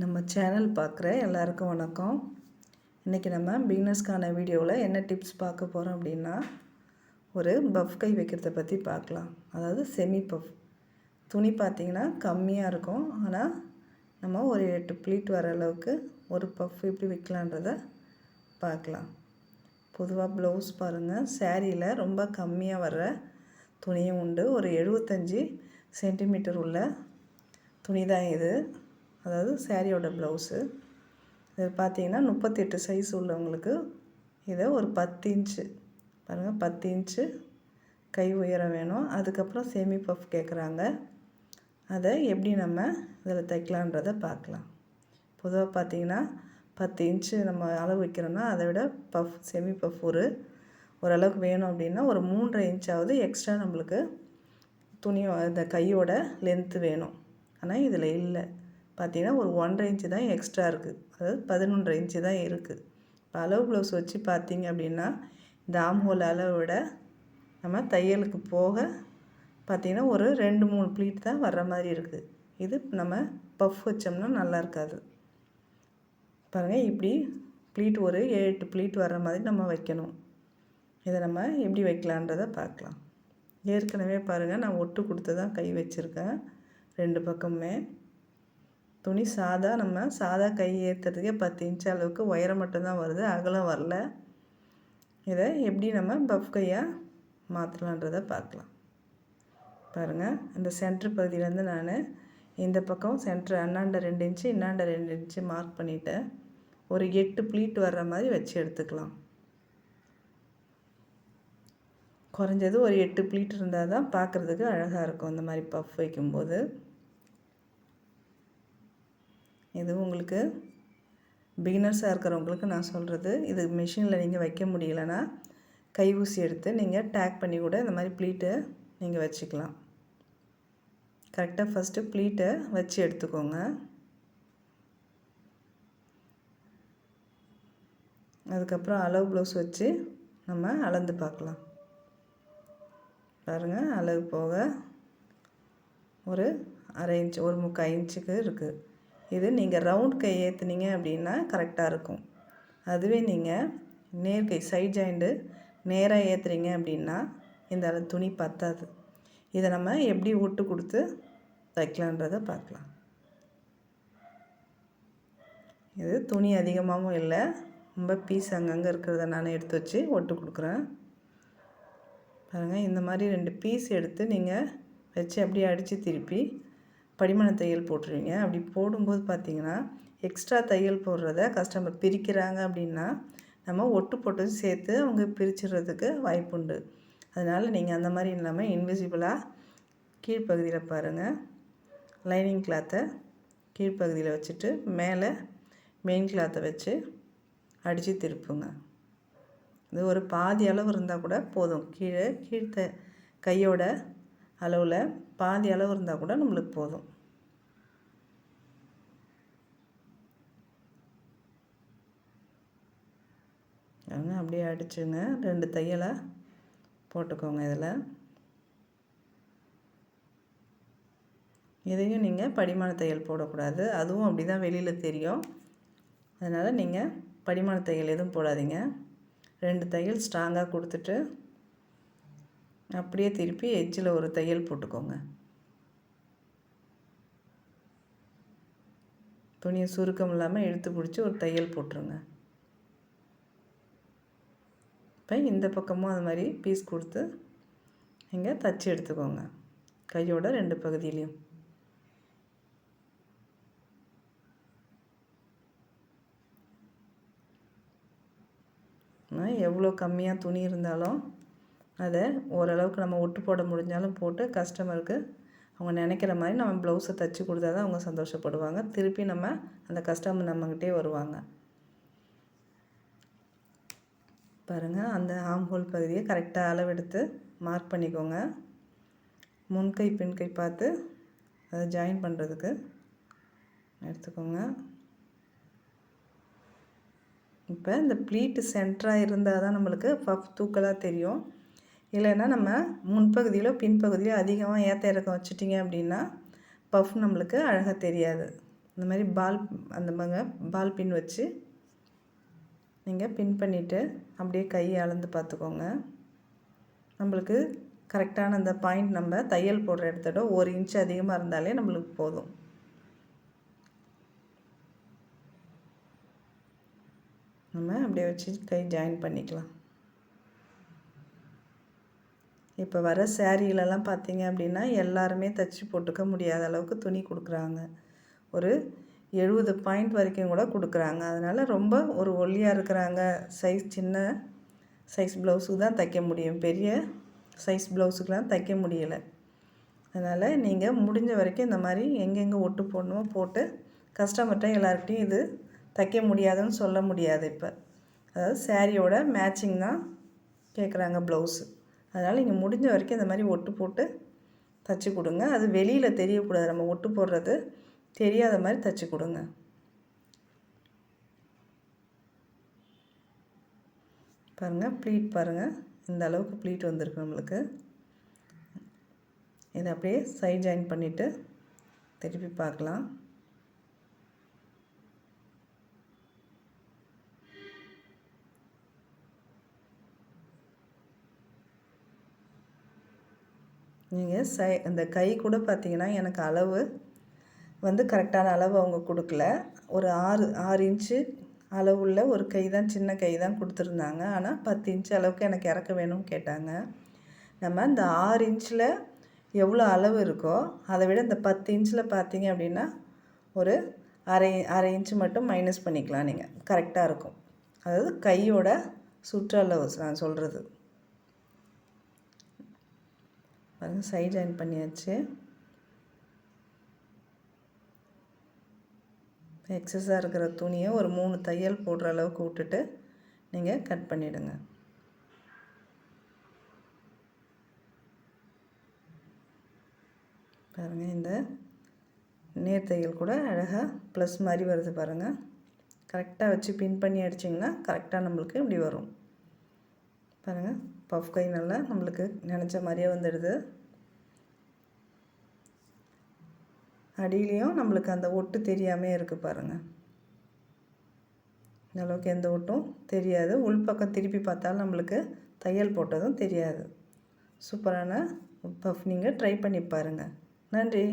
நம்ம சேனல் பார்க்குற எல்லாருக்கும் வணக்கம். இன்றைக்கி நம்ம பிகினர்ஸ்க்கான வீடியோவில் என்ன டிப்ஸ் பார்க்க போகிறோம் அப்படின்னா ஒரு பஃப் கை வைக்கிறத பற்றி பார்க்கலாம். அதாவது செமி பஃப் துணி பார்த்திங்கன்னா கம்மியாக இருக்கும். ஆனால் நம்ம ஒரு எட்டு ப்ளீட் வர அளவுக்கு ஒரு பஃப் எப்படி வைக்கலான்றத பார்க்கலாம். பொதுவாக ப்ளவுஸ் பாருங்கள். சேரீயில் ரொம்ப கம்மியாக வர்ற துணியும் உண்டு. ஒரு எழுபத்தஞ்சி சென்டிமீட்டர் உள்ள துணி தான் இது. அதாவது சேரீயோட ப்ளவுஸு இது பார்த்தீங்கன்னா முப்பத்தெட்டு சைஸ் உள்ளவங்களுக்கு இதை ஒரு பத்து இன்ச்சு பாருங்கள் பத்து இன்ச்சு கை உயரம் வேணும். அதுக்கப்புறம் செமி பஃப் கேட்குறாங்க அதை எப்படி நம்ம இதில் தைக்கலான்றதை பார்க்கலாம். பொதுவாக பார்த்தீங்கன்னா பத்து இன்ச்சு நம்ம அளவு வைக்கிறோன்னா அதை விட பஃப் செமி பஃப் ஒரு ஓரளவுக்கு வேணும் அப்படின்னா ஒரு மூன்றரை இன்ச்சாவது எக்ஸ்ட்ரா நம்மளுக்கு துணியோ இந்த கையோட லென்த்து வேணும். ஆனால் இதில் இல்லை. பார்த்திங்கன்னா ஒரு ஒன்றரை இன்ச்சு தான் எக்ஸ்ட்ரா இருக்குது. அதாவது பதினொன்றரை இன்ச்சு தான் இருக்குது. இப்போ அளவு ப்ளவுஸ் வச்சு பார்த்திங்க அப்படின்னா இந்த ஆம்ஹோல் அளவை விட நம்ம தையலுக்கு போக பார்த்திங்கன்னா ஒரு ரெண்டு மூணு ப்ளீட் தான் வர்ற மாதிரி இருக்குது. இது நம்ம பஃப் வச்சோம்னா நல்லா இருக்காது. பாருங்கள் இப்படி ப்ளீட் ஒரு ஏழு எட்டு ப்ளீட் வர்ற மாதிரி நம்ம வைக்கணும். இதை நம்ம எப்படி வைக்கலான்றதை பார்க்கலாம். ஏற்கனவே பாருங்கள் நான் ஒட்டு கொடுத்து தான் கை வச்சுருக்கேன். ரெண்டு பக்கமுமே. துணி சாதா நம்ம சாதா கை ஏற்றுறதுக்கே பத்து இன்ச் அளவுக்கு உயரம் மட்டும்தான் வருது அகலம் வரல. இதை எப்படி நம்ம பஃப் கையாக மாற்றலான்றதை பார்க்கலாம். பாருங்கள் இந்த சென்ட்ரு பகுதியிலேருந்து நான் இந்த பக்கம் சென்ட்ரு அண்ணாண்ட ரெண்டு இன்ச்சு இன்னாண்ட ரெண்டு இன்ச்சு மார்க் பண்ணிவிட்டேன் ஒரு எட்டு ப்ளீட் வர்ற மாதிரி வச்சு எடுத்துக்கலாம். குறைஞ்சது ஒரு எட்டு ப்ளீட் இருந்தால் தான் பார்க்குறதுக்கு அழகாக இருக்கும் இந்த மாதிரி பஃப் வைக்கும்போது. இது உங்களுக்கு பிகினர்ஸாக இருக்கிறவங்களுக்கு நான் சொல்கிறது இது மிஷினில் நீங்கள் வைக்க முடியலன்னா கை ஊசி எடுத்து நீங்கள் டேக் பண்ணி கூட இந்த மாதிரி ப்ளீட்டை நீங்கள் வச்சுக்கலாம். கரெக்டாக ஃபஸ்ட்டு ப்ளீட்டை வச்சு எடுத்துக்கோங்க. அதுக்கப்புறம் அளவு ப்ளவுஸ் வச்சு நம்ம அளந்து பார்க்கலாம். பாருங்கள் அளவு போக ஒரு அரை இன்ச் ஒரு முக்கால் இன்ச்சுக்கு இருக்குது இது நீங்கள் ரவுண்ட் கை ஏற்றுனீங்க அப்படின்னா கரெக்டாக இருக்கும். அதுவே நீங்கள் நேர்கை சைட் ஜாயிண்ட்டு நேராக ஏற்றுறீங்க அப்படின்னா இந்த அளவு துணி பத்தாது. இதை நம்ம எப்படி விட்டு கொடுத்து தைக்கலான்றதை பார்க்கலாம். இது துணி அதிகமாகவும் இல்லை ரொம்ப பீஸ் அங்கங்கே இருக்கிறத நான் எடுத்து வச்சு ஒட்டு கொடுக்குறேன். பாருங்கள் இந்த மாதிரி ரெண்டு பீஸ் எடுத்து நீங்கள் வச்சு அப்படியே அடித்து திருப்பி படிமண தையல் போட்டுருவீங்க அப்படி போடும்போது பார்த்தீங்கன்னா எக்ஸ்ட்ரா தையல் போடுறத கஸ்டமர் பிரிக்கிறாங்க அப்படின்னா நம்ம ஒட்டு போட்டு சேர்த்து அவங்க பிரிச்சிடுறதுக்கு வாய்ப்புண்டு அதனால் நீங்கள் அந்த மாதிரி இல்லாமல் இன்விசிபிளாக கீழ்ப்பகுதியில் பாருங்கள் லைனிங் கிளாத்தை கீழ்ப்பகுதியில் வச்சுட்டு மேலே மெயின் கிளாத்தை வச்சு அடித்து திருப்புங்க. இது ஒரு பாதி அளவு இருந்தால் கூட போதும். கீழே கீழ்த்த கையோட அளவில் பாதி அளவு இருந்தால் கூட நம்மளுக்கு போதும். அப்படியே அடிச்சுங்க. ரெண்டு தையலை போட்டுக்கோங்க இதில். இதையும் நீங்கள் படிமான தையல் போடக்கூடாது. அதுவும் அப்படி தான் வெளியில் தெரியும். அதனால் நீங்கள் படிமான தையல் எதுவும் போடாதீங்க. ரெண்டு தையல் ஸ்ட்ராங்காக கொடுத்துட்டு அப்படியே திருப்பி எஜ்ஜில் ஒரு தையல் போட்டுக்கோங்க. துணியை சுருக்கம் இல்லாமல் இழுத்து பிடிச்சி ஒரு தையல் போட்டுருங்க. இப்போ இந்த பக்கமும் அது மாதிரி பீஸ் கொடுத்து நீங்கள் தச்சு எடுத்துக்கோங்க. கையோட ரெண்டு பகுதியிலையும். எவ்வளோ கம்மியாக துணி இருந்தாலும் அதை ஓரளவுக்கு நம்ம ஒட்டு போட முடிஞ்சாலும் போட்டு கஸ்டமருக்கு அவங்க நினைக்கிற மாதிரி நம்ம ப்ளவுஸை தைச்சி கொடுத்தா தான் அவங்க சந்தோஷப்படுவாங்க. திருப்பி நம்ம அந்த கஸ்டமர் நம்மக்கிட்டே வருவாங்க. பாருங்கள் அந்த ஆம்ஹோல் பகுதியை கரெக்டாக அளவெடுத்து மார்க் பண்ணிக்கோங்க. முன்கை பின்கை பார்த்து அதை ஜாயின் பண்ணுறதுக்கு எடுத்துக்கோங்க. இப்போ இந்த ப்ளீட்டு சென்டராக இருந்தால் தான் நம்மளுக்கு பஃப் தூக்கலாக தெரியும். இல்லைன்னா நம்ம முன்பகுதியிலோ பின்பகுதியிலோ அதிகமாக ஏற்ற இறக்கம் வச்சுட்டிங்க அப்படின்னா பஃப் நம்மளுக்கு அழகாக தெரியாது. இந்த மாதிரி பால் அந்த மாதிரி பால் பின் வச்சு நீங்கள் பின் பண்ணிவிட்டு அப்படியே கையை அளந்து பார்த்துக்கோங்க. நம்மளுக்கு கரெக்டான அந்த பாயிண்ட் நம்ம தையல் போடுற இடத்தோட ஒரு இன்ச் அதிகமாக இருந்தாலே நம்மளுக்கு போதும். நம்ம அப்படியே வச்சு கை ஜாயின் பண்ணிக்கலாம். இப்போ வர சேரீலலாம் பார்த்தீங்க அப்படின்னா எல்லாருமே தைச்சி போட்டுக்க முடியாத அளவுக்கு துணி கொடுக்குறாங்க. ஒரு எழுபது பாயிண்ட் வரைக்கும் கூட கொடுக்குறாங்க. அதனால் ரொம்ப ஒரு ஒல்லியாக இருக்கிறாங்க. சைஸ் சின்ன சைஸ் ப்ளவுஸுக்கு தான் தைக்க முடியும். பெரிய சைஸ் ப்ளவுஸுக்கெலாம் தைக்க முடியலை. அதனால் நீங்கள் முடிஞ்ச வரைக்கும் இந்த மாதிரி எங்கெங்கே ஒட்டு போடணுமோ போட்டு கஸ்டமர்கிட்ட எல்லாருக்கிட்டையும் இது தைக்க முடியாதுன்னு சொல்ல முடியாது இப்போ. அதாவது சேரீயோட மேட்சிங் தான் கேட்குறாங்க ப்ளவுஸு. அதனால் நீங்கள் முடிஞ்ச வரைக்கும் இந்த மாதிரி ஒட்டு போட்டு தைச்சி கொடுங்க. அது வெளியில் தெரியக்கூடாது. நம்ம ஒட்டு போடுறது தெரியாத மாதிரி தைச்சி கொடுங்க. பாருங்கள் ப்ளீட் பாருங்கள் இந்த அளவுக்கு ப்ளீட் வந்திருக்கு நம்மளுக்கு. இதை அப்படியே சைட் ஜாயின் பண்ணிவிட்டு திருப்பி பார்க்கலாம். நீங்கள் சை இந்த கை கூட பார்த்தீங்கன்னா எனக்கு அளவு வந்து கரெக்டான அளவு அவங்க கொடுக்கல. ஒரு ஆறு ஆறு இன்ச்சு அளவுள்ள ஒரு கை தான் சின்ன கை தான் கொடுத்துருந்தாங்க. ஆனால் பத்து இன்ச்சு அளவுக்கு எனக்கு இறக்க வேணும்னு கேட்டாங்க. நம்ம இந்த ஆறு இன்ச்சில் எவ்வளோ அளவு இருக்கோ அதை விட இந்த பத்து இன்ச்சில் பார்த்தீங்க அப்படின்னா ஒரு அரை அரை இன்ச்சு மட்டும் மைனஸ் பண்ணிக்கலாம் நீங்கள் கரெக்டாக இருக்கும். அதாவது கையோட சுற்றளவு நான் சொல்கிறது பாருங்கள் சைட் ஜாயின் பண்ணியாச்சு எக்ஸஸாக இருக்கிற துணியை ஒரு மூணு தையல் போடுற அளவுக்கு விட்டுட்டு நீங்கள் கட் பண்ணிவிடுங்க பாருங்கள் இந்த நேர் தையல் கூட அழகாக ப்ளஸ் மாதிரி வருது பாருங்கள் கரெக்டாக வச்சு பின் பண்ணி அடிச்சிங்கன்னா கரெக்டாக நம்மளுக்கு இப்படி வரும். பாருங்கள் பஃப் கை நல்லா நம்மளுக்கு நினச்ச மாதிரியே வந்துடுது. அடியிலையும் நம்மளுக்கு அந்த ஒட்டு தெரியாமே இருக்குது பாருங்கள் இந்த அளவுக்கு எந்த ஒட்டும் தெரியாது. உள்பக்கம் திருப்பி பார்த்தாலும் நம்மளுக்கு தையல் போட்டதும் தெரியாது. சூப்பரான பஃப் நீங்கள் ட்ரை பண்ணி பாருங்கள் நன்றி.